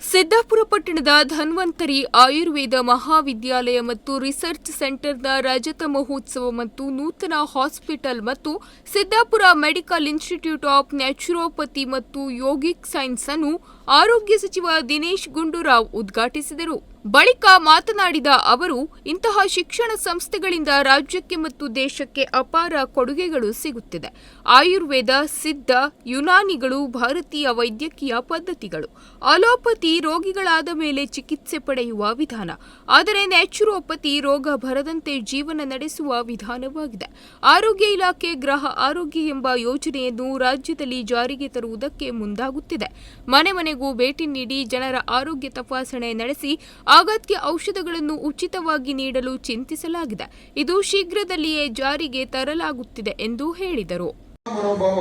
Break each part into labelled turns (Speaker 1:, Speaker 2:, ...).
Speaker 1: ಸಿದ್ದಾಪುರ ಪಟ್ಟಣದ ಧನ್ವಂತರಿ ಆಯುರ್ವೇದ ಮಹಾವಿದ್ಯಾಲಯ ಮತ್ತು ರಿಸರ್ಚ್ ಸೆಂಟರ್ನ ರಜತ ಮಹೋತ್ಸವ ಮತ್ತು ನೂತನ ಹಾಸ್ಪಿಟಲ್ ಮತ್ತು Siddapura medical institute of naturopathy ಮತ್ತು ಯೋಗಿಕ್ ಸೈನ್ಸ್ ಅನ್ನು ಆರೋಗ್ಯ ಸಚಿವ ದಿನೇಶ್ ಗುಂಡೂರಾವ್ ಉದ್ಘಾಟಿಸಿದರು. ಬಳಿಕ ಮಾತನಾಡಿದ ಅವರು, ಇಂತಹ ಶಿಕ್ಷಣ ಸಂಸ್ಥೆಗಳಿಂದ ರಾಜ್ಯಕ್ಕೆ ಮತ್ತು ದೇಶಕ್ಕೆ ಅಪಾರ ಕೊಡುಗೆಗಳು ಸಿಗುತ್ತಿದೆ. ಆಯುರ್ವೇದ, ಸಿದ್ಧ, ಯುನಾನಿಗಳು, ಭಾರತೀಯ ವೈದ್ಯಕೀಯ ಪದ್ಧತಿಗಳು. ಅಲೋಪತಿ ರೋಗಿಗಳಾದ ಮೇಲೆ ಚಿಕಿತ್ಸೆ ಪಡೆಯುವ ವಿಧಾನ. ಆದರೆ ನ್ಯಾಚುರೋಪತಿ ರೋಗ ಬರದಂತೆ ಜೀವನ ನಡೆಸುವ ವಿಧಾನವಾಗಿದೆ. ಆರೋಗ್ಯ ಇಲಾಖೆ ಗ್ರಹ ಆರೋಗ್ಯ ಎಂಬ ಯೋಜನೆಯನ್ನು ರಾಜ್ಯದಲ್ಲಿ ಜಾರಿಗೆ ತರುವುದಕ್ಕೆ ಮುಂದಾಗುತ್ತಿದೆ. ಮನೆ ಮನೆಗೂ ಭೇಟಿ ನೀಡಿ ಜನರ ಆರೋಗ್ಯ ತಪಾಸಣೆ ನಡೆಸಿ ಅಗತ್ಯ ಔಷಧಗಳನ್ನು ಉಚಿತವಾಗಿ ನೀಡಲು ಚಿಂತಿಸಲಾಗಿದೆ. ಇದು ಶೀಘ್ರದಲ್ಲಿಯೇ ಜಾರಿಗೆ ತರಲಾಗುತ್ತಿದೆ ಎಂದು ಹೇಳಿದರು.
Speaker 2: ಮನೋಭಾವ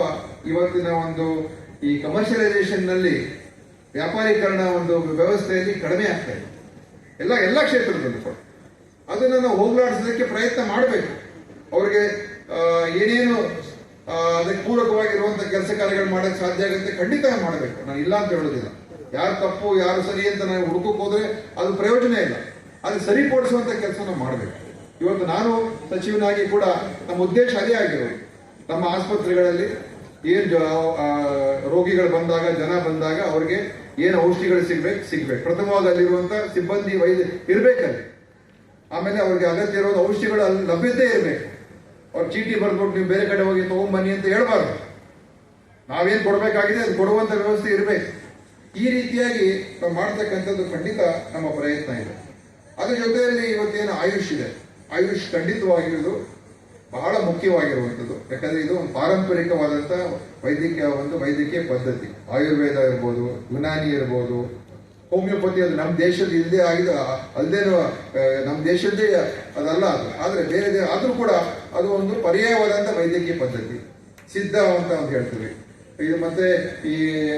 Speaker 2: ಇವತ್ತಿನ ಒಂದು ಈ ಕಮರ್ಷಿಯಲೈಸೇಷನ್ನಲ್ಲಿ ವ್ಯಾಪಾರೀಕರಣ ಒಂದು ವ್ಯವಸ್ಥೆಯಲ್ಲಿ ಕಡಿಮೆ ಆಗ್ತಾ ಇದೆ. ಎಲ್ಲ ಎಲ್ಲ ಕ್ಷೇತ್ರದಲ್ಲೂ ಕೂಡ. ಅದನ್ನು ನಾವು ಪ್ರಯತ್ನ ಮಾಡಬೇಕು. ಅವರಿಗೆ ಏನೇನು ಅದಕ್ಕೆ ಪೂರಕವಾಗಿರುವಂತ ಕೆಲಸ ಕಾರ್ಯಗಳು ಮಾಡಕ್ಕೆ ಸಾಧ್ಯ ಆಗುತ್ತೆ ಖಂಡಿತ ಮಾಡಬೇಕು. ನಾನು ಇಲ್ಲ ಅಂತ ಹೇಳೋದಿಲ್ಲ. ಯಾರು ತಪ್ಪು, ಯಾರು ಸರಿ ಅಂತ ನಾವು ಹುಡುಕಕ್ಕೆ ಹೋದ್ರೆ ಅದು ಪ್ರಯೋಜನ ಇಲ್ಲ. ಅದು ಸರಿಪಡಿಸುವಂತ ಕೆಲಸ ನಾವು ಮಾಡಬೇಕು. ಇವತ್ತು ನಾನು ಸಚಿವನಾಗಿ ಕೂಡ ನಮ್ಮ ಉದ್ದೇಶ ಅದೇ ಆಗಿರೋದು. ನಮ್ಮ ಆಸ್ಪತ್ರೆಗಳಲ್ಲಿ ಏನು ರೋಗಿಗಳು ಬಂದಾಗ, ಜನ ಬಂದಾಗ ಅವ್ರಿಗೆ ಏನು ಔಷಧಿಗಳು ಸಿಗ್ಬೇಕು ಸಿಗ್ಬೇಕು. ಪ್ರಥಮವಾಗಿ ಅಲ್ಲಿರುವಂತ ಸಿಬ್ಬಂದಿ ವೈದ್ಯ ಇರ್ಬೇಕಲ್ಲಿ. ಆಮೇಲೆ ಅವ್ರಿಗೆ ಅಗತ್ಯ ಇರೋದು ಔಷಧಿಗಳು ಅಲ್ಲಿ ಲಭ್ಯತೆ ಇರಬೇಕು. ಅವ್ರ ಚೀಟಿ ಬರ್ಬಿಟ್ಟು ನೀವು ಬೇರೆ ಕಡೆ ಹೋಗಿ ತಗೊಂಬನ್ನಿ ಅಂತ ಹೇಳ್ಬಾರ್ದು. ನಾವೇನು ಕೊಡಬೇಕಾಗಿದೆ, ಅದು ಕೊಡುವಂತ ವ್ಯವಸ್ಥೆ ಇರಬೇಕು. ಈ ರೀತಿಯಾಗಿ ನಾವು ಮಾಡ್ತಕ್ಕಂಥದ್ದು ಖಂಡಿತ ನಮ್ಮ ಪ್ರಯತ್ನ ಇದೆ. ಅದ್ರ ಜೊತೆಯಲ್ಲಿ ಇವತ್ತೇನು ಆಯುಷ್ ಇದೆ? ಆಯುಷ್ ಖಂಡಿತವಾಗಿರುವುದು ಬಹಳ ಮುಖ್ಯವಾಗಿರುವಂಥದ್ದು. ಯಾಕಂದ್ರೆ ಇದು ಒಂದು ಪಾರಂಪರಿಕವಾದಂಥ ವೈದ್ಯಕೀಯ ಒಂದು ವೈದ್ಯಕೀಯ ಪದ್ಧತಿ. ಆಯುರ್ವೇದ ಇರ್ಬೋದು, ಯುನಾನಿ ಇರ್ಬೋದು, ಹೋಮಿಯೋಪತಿ ಅದು ನಮ್ಮ ದೇಶದ ಇಲ್ಲದೆ ಆಗಿದೆ ಅಲ್ಲದೇನು ನಮ್ಮ ದೇಶದ್ದೇ ಅದಲ್ಲ ಅದು. ಆದರೆ ಬೇರೆ ದೇ, ಆದರೂ ಕೂಡ ಅದು ಒಂದು ಪರ್ಯಾಯವಾದಂಥ ವೈದ್ಯಕೀಯ ಪದ್ಧತಿ. ಸಿದ್ಧ ಅಂತ ಅಂತ ಹೇಳ್ತೀವಿ. ಇದು ಮತ್ತೆ ಈ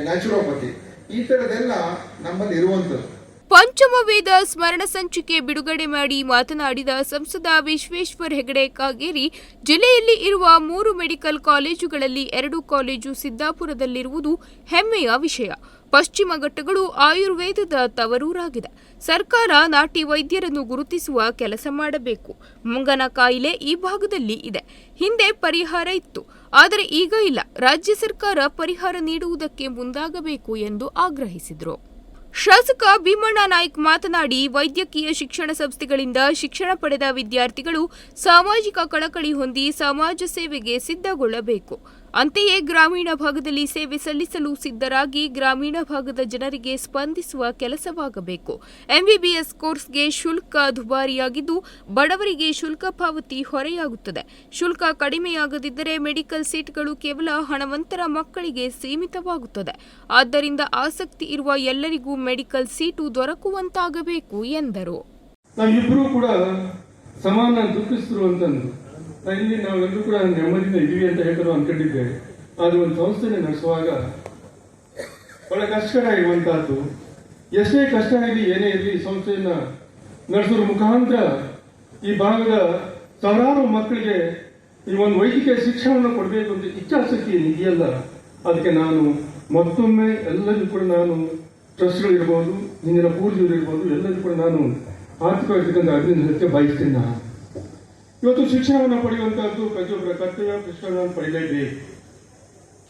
Speaker 2: ನ್ಯಾಚುರೋಪತಿ. ಈ ತರದೆಲ್ಲ ನಮ್ಮಲ್ಲಿ ಇರುವಂತದ್ದು
Speaker 1: ಪಂಚಮ ವೇದ ಸ್ಮರಣ ಸಂಚಿಕೆ ಬಿಡುಗಡೆ ಮಾಡಿ ಮಾತನಾಡಿದ ಸಂಸದ ವಿಶ್ವೇಶ್ವರ್ ಹೆಗಡೆ ಕಾಗೇರಿ, ಜಿಲ್ಲೆಯಲ್ಲಿ ಇರುವ ಮೂರು ಮೆಡಿಕಲ್ ಕಾಲೇಜುಗಳಲ್ಲಿ ಎರಡು ಕಾಲೇಜು ಸಿದ್ದಾಪುರದಲ್ಲಿರುವುದು ಹೆಮ್ಮೆಯ ವಿಷಯ. ಪಶ್ಚಿಮ ಘಟ್ಟಗಳು ಆಯುರ್ವೇದದ ತವರೂರಾಗಿದೆ. ಸರ್ಕಾರ ನಾಟಿ ವೈದ್ಯರನ್ನು ಗುರುತಿಸುವ ಕೆಲಸ ಮಾಡಬೇಕು. ಮುಂಗನ ಕಾಯಿಲೆ ಈ ಭಾಗದಲ್ಲಿ ಇದೆ. ಹಿಂದೆ ಪರಿಹಾರ ಇತ್ತು. ಆದರೆ ಈಗ ಇಲ್ಲ. ರಾಜ್ಯ ಸರ್ಕಾರ ಪರಿಹಾರ ನೀಡುವುದಕ್ಕೆ ಮುಂದಾಗಬೇಕು ಎಂದು ಆಗ್ರಹಿಸಿದರು. ಶಾಸಕ ಭೀಮಣ್ಣ ನಾಯ್ಕ್ ಮಾತನಾಡಿ, ವೈದ್ಯಕೀಯ ಶಿಕ್ಷಣ ಸಂಸ್ಥೆಗಳಿಂದ ಶಿಕ್ಷಣ ಪಡೆದ ವಿದ್ಯಾರ್ಥಿಗಳು ಸಾಮಾಜಿಕ ಕಳಕಳಿ ಹೊಂದಿ ಸಮಾಜ ಸೇವೆಗೆ ಸಿದ್ಧಗೊಳ್ಳಬೇಕು. ಅಂತೆಯೇ ಗ್ರಾಮೀಣ ಭಾಗದಲ್ಲಿ ಸೇವೆ ಸಲ್ಲಿಸಲು ಸಿದ್ಧರಾಗಿ ಗ್ರಾಮೀಣ ಭಾಗದ ಜನರಿಗೆ ಸ್ಪಂದಿಸುವ ಕೆಲಸವಾಗಬೇಕು. ಎಂಬಿಬಿಎಸ್ ಕೋರ್ಸ್ಗೆ ಶುಲ್ಕ ದುಬಾರಿಯಾಗಿದ್ದು, ಬಡವರಿಗೆ ಶುಲ್ಕ ಪಾವತಿ ಹೊರೆಯಾಗುತ್ತದೆ. ಶುಲ್ಕ ಕಡಿಮೆಯಾಗದಿದ್ದರೆ ಮೆಡಿಕಲ್ ಸೀಟ್ಗಳು ಕೇವಲ ಹಣವಂತರ ಮಕ್ಕಳಿಗೆ ಸೀಮಿತವಾಗುತ್ತದೆ. ಆದ್ದರಿಂದ ಆಸಕ್ತಿ ಇರುವ ಎಲ್ಲರಿಗೂ ಮೆಡಿಕಲ್ ಸೀಟು ದೊರಕುವಂತಾಗಬೇಕು ಎಂದರು.
Speaker 3: ಇಲ್ಲಿ ನಾವೆಲ್ಲರೂ ಕೂಡ ನೆಮ್ಮದಿಯಿಂದ ಇದೀವಿ ಅಂತ ಹೇಳ್ತಾರೋ ಅನ್ಕೊಂಡಿದ್ದೇವೆ ಅದು ಒಂದು ಸಂಸ್ಥೆನ ನಡೆಸುವಾಗ ಬಹಳ ಕಷ್ಟಕರ ಇರುವಂತಹದ್ದು. ಎಷ್ಟೇ ಕಷ್ಟ ಇರಲಿ, ಏನೇ ಇರಲಿ ಸಂಸ್ಥೆಯನ್ನ ನಡೆಸೋದ್ರ ಮುಖಾಂತರ ಈ ಭಾಗದ ಸಾವಿರಾರು ಮಕ್ಕಳಿಗೆ ಈ ಒಂದು ವೈದ್ಯಕೀಯ ಶಿಕ್ಷಣವನ್ನು ಕೊಡಬೇಕು ಅಂತ ಇಚ್ಛಾಶಕ್ತಿ ಇದೆಯಲ್ಲ, ಅದಕ್ಕೆ ನಾನು ಮತ್ತೊಮ್ಮೆ ಎಲ್ಲರಿಗೂ ಕೂಡ ನಾನು ಟ್ರಸ್ಟ್ಗಳು ಇರ್ಬೋದು, ಹಿಂದಿನ ಪೂರ್ವಜರು ಇರ್ಬೋದು, ಎಲ್ಲರಿಗೂ ಕೂಡ ನಾನು ಆರ್ಥಿಕವಾಗಿರ್ತಕ್ಕಂಥ ಅಭಿನಂದನಕ್ಕೆ ಬಯಸ್ತೇನೆ ನಾನು. ಇವತ್ತು ಶಿಕ್ಷಣವನ್ನು ಪಡೆಯುವಂತಹದ್ದು ಪ್ರತಿಯೊಬ್ಬರ ಕರ್ತವ್ಯ ಶಿಕ್ಷಣವನ್ನು ಪಡೆಯಲೇಬೇಕು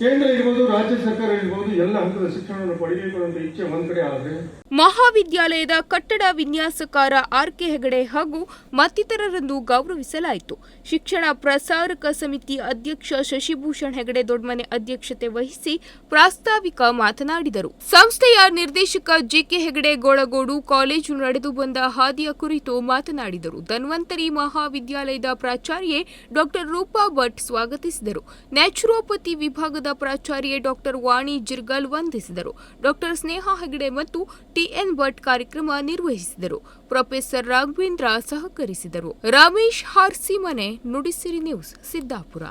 Speaker 3: ಕೇಂದ್ರ ಇರ್ಬೋದು, ರಾಜ್ಯ ಸರ್ಕಾರ ಇರ್ಬೋದು, ಎಲ್ಲ ಹಂತದ ಶಿಕ್ಷಣವನ್ನು ಪಡೆಯಬೇಕು ಅಂತ ಇಚ್ಛೆ ಆದರೆ
Speaker 1: ಮಹಾವಿದ್ಯಾಲಯದ ಕಟ್ಟಡ ವಿನ್ಯಾಸಕಾರ ಆರ್ ಕೆ ಹೆಗಡೆ ಹಾಗೂ ಮತ್ತಿತರರನ್ನು ಗೌರವಿಸಲಾಯಿತು. ಶಿಕ್ಷಣ ಪ್ರಸಾರಕ ಸಮಿತಿ ಅಧ್ಯಕ್ಷ ಶಶಿಭೂಷಣ್ ಹೆಗಡೆ ದೊಡ್ಮನೆ ಅಧ್ಯಕ್ಷತೆ ವಹಿಸಿ ಪ್ರಾಸ್ತಾವಿಕ ಮಾತನಾಡಿದರು. ಸಂಸ್ಥೆಯ ನಿರ್ದೇಶಕ ಜಿಕೆ ಹೆಗಡೆ ಗೋಳಗೋಡು ಕಾಲೇಜು ನಡೆದು ಬಂದ ಹಾದಿಯ ಕುರಿತು ಮಾತನಾಡಿದರು. ಧನ್ವಂತರಿ ಮಹಾವಿದ್ಯಾಲಯದ ಪ್ರಾಚಾರ್ಯೆ ಡಾಕ್ಟರ್ ರೂಪಾ ಭಟ್ ಸ್ವಾಗತಿಸಿದರು. ನ್ಯಾಚುರೋಪತಿ ವಿಭಾಗದ ಪ್ರಾಚಾರ್ಯೆ ಡಾಕ್ಟರ್ ವಾಣಿ ಜಿರ್ಗಲ್ ವಂದಿಸಿದರು. ಡಾಕ್ಟರ್ ಸ್ನೇಹಾ ಹೆಗಡೆ ಮತ್ತು ಟಿಎನ್ ಭಟ್ ಕಾರ್ಯಕ್ರಮ ನಿರ್ವಹಿಸಿದರು. ಪ್ರೊಫೆಸರ್ ರಾಘವೇಂದ್ರ ಸಹಕರಿಸಿದರು. ರಮೇಶ್ ಹಾರ್ಸಿಮನೆ ನುಡಿಸಿರಿ ನ್ಯೂಸ್, ಸಿದ್ದಾಪುರ.